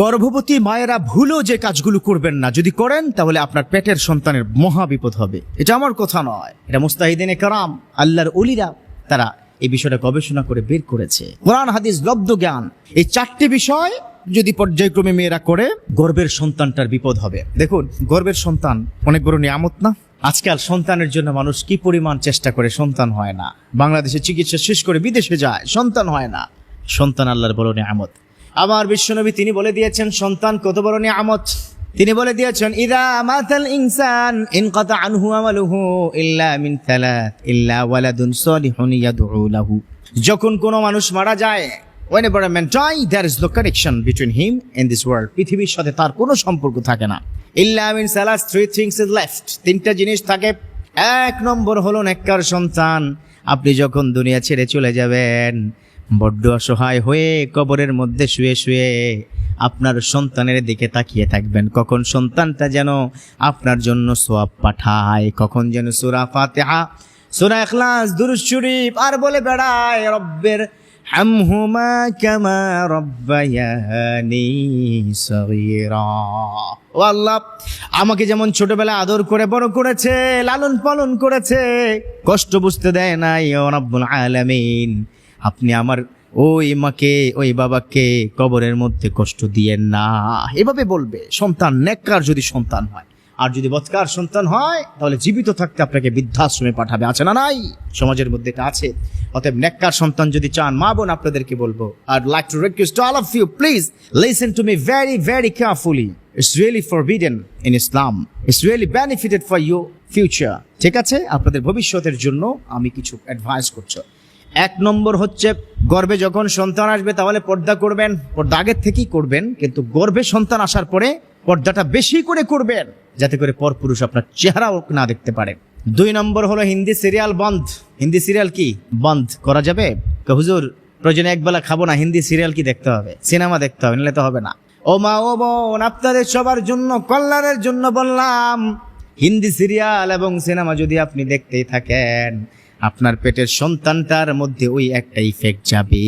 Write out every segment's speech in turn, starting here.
গর্ভবতী মায়েরা ভুলেও যে কাজগুলো করবেন না। যদি করেন, তাহলে আপনার পেটের সন্তানের মহা বিপদ হবে। এটা আমার কথা নয়। এটা মুস্তাহিদিনে কারাম, আল্লাহর অলিরা, তারা এই বিষয়টা গবেষণা করে বের করেছে। কোরআন, হাদিস, লব্ধ জ্ঞান, এই চারটি বিষয় যদি পর্যায়ক্রমে মেয়েরা করে, গর্বের সন্তানটার বিপদ হবে। দেখুন, গর্বের সন্তান অনেক বড় নিয়ামত না? আজকাল সন্তানের জন্য মানুষ কি পরিমাণ চেষ্টা করে, সন্তান হয় না। বাংলাদেশে চিকিৎসা শেষ করে বিদেশে যায়, সন্তান হয় না। সন্তান আল্লাহর বড় নিয়ামত। আমার বিশ্বনবী তিনি বলে দিয়েছেন, সন্তান কত বড় নিয়ামত? তিনি বলে দিয়েছেন, ইদা মাতাল ইনসান ইনকাতা আনহু আমালুহু ইল্লা মিন থালাত ইল্লা ওয়ালাদুন সালিহুন ইয়াদউ লাহু। যখন কোনো মানুষ মারা যায় whenever a man die, there is no connection between him and this world পৃথিবীর সাথে তার কোনো সম্পর্ক থাকে না। ইল্লা মিন সালাস থ্রি থিংস ইজ লেফট তিনটা জিনিস থাকে। এক নম্বর হলো নেককার সন্তান। আপনি যখন দুনিয়া ছেড়ে চলে যাবেন বড্ড অসহায় হয়ে কবরের মধ্যে শুয়ে শুয়ে আপনার সন্তানের দিকে তাকিয়ে থাকবেন। কখন সন্তানটা যেন আপনার জন্য সোয়াব পাঠায়, কখন যেন সুরা ফাতেহা, সুরা এখলাস দুরুদ, শরীফ, আর বলে বেড়ায়, রব্বের হামহুমা কামা রব্বায়ানি সগীরা। আল্লাহ, আমাকে যেমন ছোটবেলায় আদর করে, বড় করেছে লালন পালন করেছে, কষ্ট বুঝতে দেয় নাই, ও রব্বুল আলামিন। আপনি আমার ওই মাকে, ওই বাবাকে কবরের মধ্যে কষ্ট দিয়েন না। এভাবে বলবে, সন্তান নেককার যদি সন্তান হয়। আর যদি বৎকার সন্তান হয়, তাহলে জীবিত থাকতে আপনাকে বৃদ্ধাশ্রমে পাঠাবে। আছে না নাই? সমাজের মধ্যে এটা আছে। অতএব নেককার সন্তান যদি চান, মা বোন আপনাদেরকে বলব আর like to request all of you please listen to me very very carefully it's really forbidden in Islam it's really benefited for you future ঠিক আছে? আপনাদের ভবিষ্যতের জন্য আমি কিছু অ্যাডভাইস করছ। এক নম্বর হচ্ছে গর্ভে যখন সন্তান আসবে, তাহলে পর্দা করবেন। পর্দা আগের থেকেই করবেন, কিন্তু গর্ভে সন্তান আসার পরে পর্দাটা বেশি করে করবেন, যাতে করে পরপুরুষ আপনার চেহারাও না দেখতে পারে। দুই নম্বর হলো হিন্দি সিরিয়াল বন্ধ। হিন্দি সিরিয়াল কি? বন্ধ। করা যাবে? হুজুর, প্রয়োজনে একবেলা খাব না, হিন্দি সিরিয়াল কি দেখতে হবে? সিনেমা দেখতে হবে, নাহলে তো হবে না। ও মা, ও বোন, আপনাদের সবার জন্য কল্যাণের জন্য বললাম, হিন্দি সিরিয়াল এবং সিনেমা যদি আপনি দেখতেই থাকেন আপনার পেটের সন্তানটার মধ্যে ওই একটা ইফেক্ট যাবে।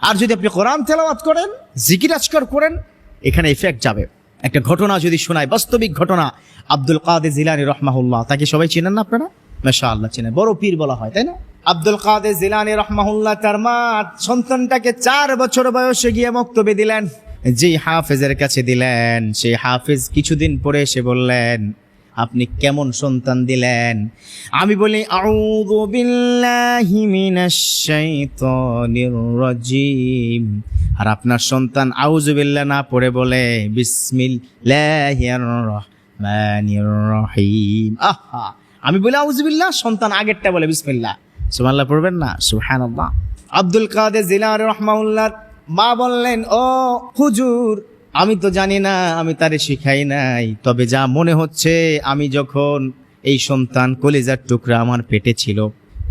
আর যদি আপনি কোরআন তেলাওয়াত করেন, জিকির আজকার করেন, এখানে ইফেক্ট যাবে। একটা ঘটনা যদি শোনায়, বাস্তবিক ঘটনা, আব্দুল কাদের জিলানি রহমাহুল্লাহ, তাকে সবাই চেনেন না আপনারা? মাশা আল্লাহ চেনেন। বড় পীর বলা হয়, তাই না? আব্দুল কাদের জিলানি রহমাহুল্লাহ, তার মা সন্তানটাকে চার বছর বয়সে গিয়ে মক্তবে দিলেন। যে হাফেজের কাছে দিলেন, সেই হাফেজ কিছুদিন পরে এসে বললেন আপনি কেমন সন্তান দিলেন? আমি বলি, আউযু বিল্লাহি মিনাশ শাইতানির রাজিম। আর আপনার সন্তান, আউযু বিল্লাহ না পড়ে বলে, বিসমিল্লাহির রহমানির রহিম। আহা! আমি বলি, আউযু বিল্লাহ সন্তান আগেরটা বলে, বিসমিল্লাহ। সুবহানাল্লাহ পড়বেন না? সুবহানাল্লাহ। আব্দুল কাদের জিলার রহমাউল্লাহ মা বললেন, ও হুজুর আমি তো জানি না, আমি তারে শিখাই নাই। তবে যা মনে হচ্ছে, আমি যখন এই সন্তান কলিজার টুকরা আমার পেটে ছিল,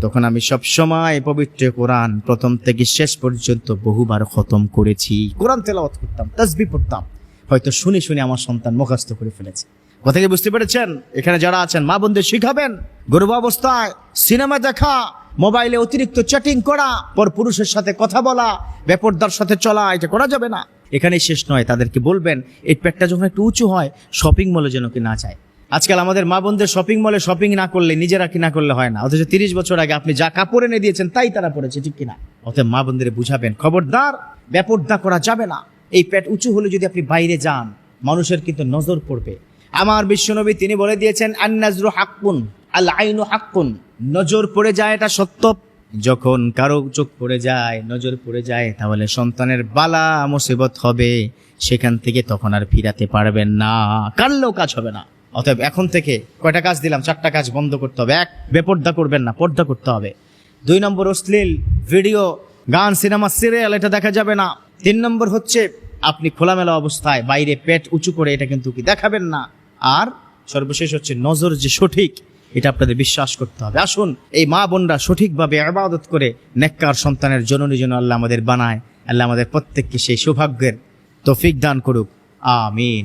তখন আমি সব সময় পবিত্র কোরআন প্রথম থেকে শেষ পর্যন্ত বহুবার খতম করেছি। কোরআন তেলাওয়াত করতাম তাসবি পড়তাম। হয়তো শুনে শুনে আমার সন্তান মুখস্থ করে ফেলেছে। কথা কি বুঝতে পেরেছেন? এখানে যারা আছেন, মা বোনদের শিখাবেন। গর্ভ অবস্থায় সিনেমা দেখা, মোবাইলে অতিরিক্ত চ্যাটিং করা, পর পুরুষের সাথে কথা বলা, বেপরদার সাথে চলা, এটা করা যাবে না। এখানেই শেষ নয়, তাদেরকে বলবেন, এই পেটটা যখন একটু উঁচু হয় শপিং মলে যেন কি না যায় আজকাল আমাদের মা বোনদের শপিং মলে শপিং না করলে, নিজেরা কি না করলে হয় না। অথচ তিরিশ বছর আগে আপনি যা কাপড় এনে দিয়েছেন, তাই তারা পড়েছে ঠিক কিনা? অতএব মা বোনদের বুঝাবেন, খবরদার বেপরদা করা যাবে না। এই পেট উঁচু হলে যদি আপনি বাইরে যান, মানুষের কিন্তু নজর পড়বে। আমার বিশ্বনবী তিনি বলে দিয়েছেন, আন্নাজরু হাক্কুন আল আইনু হাক্কুন। নজর পড়ে যায় এটা সত্য যখন কারও চোখ পড়ে যায়, নজর পড়ে যায়, তাহলে সন্তানের বালা মুসিবত হবে। সেখান থেকে তখন আর ফিরাতে পারবেন না। কারলেও কাজ হবে না। অতএব এখন থেকে কয়টা কাজ দিলাম? চারটা কাজ বন্ধ করতে হবে। এক, বেপর্দা করবেন না, পর্দা করতে হবে। দুই নম্বর অশ্লীল ভিডিও, গান, সিনেমা, সিরিয়াল, এটা দেখা যাবে না। তিন নম্বর হচ্ছে আপনি খোলামেলা অবস্থায় বাইরে পেট উঁচু করে এটা কিন্তু কি দেখাবেন না। আর সর্বশেষ হচ্ছে নজর যে সঠিক এটা আপনাদের বিশ্বাস করতে হবে। আসুন, এই মা বোনরা সঠিকভাবে আবাদত করে নেককার সন্তানের জননী যেন আল্লাহ আমাদের বানায়, আল্লাহ আমাদের প্রত্যেককে সেই সৌভাগ্যের তৌফিক দান করুক। আমিন।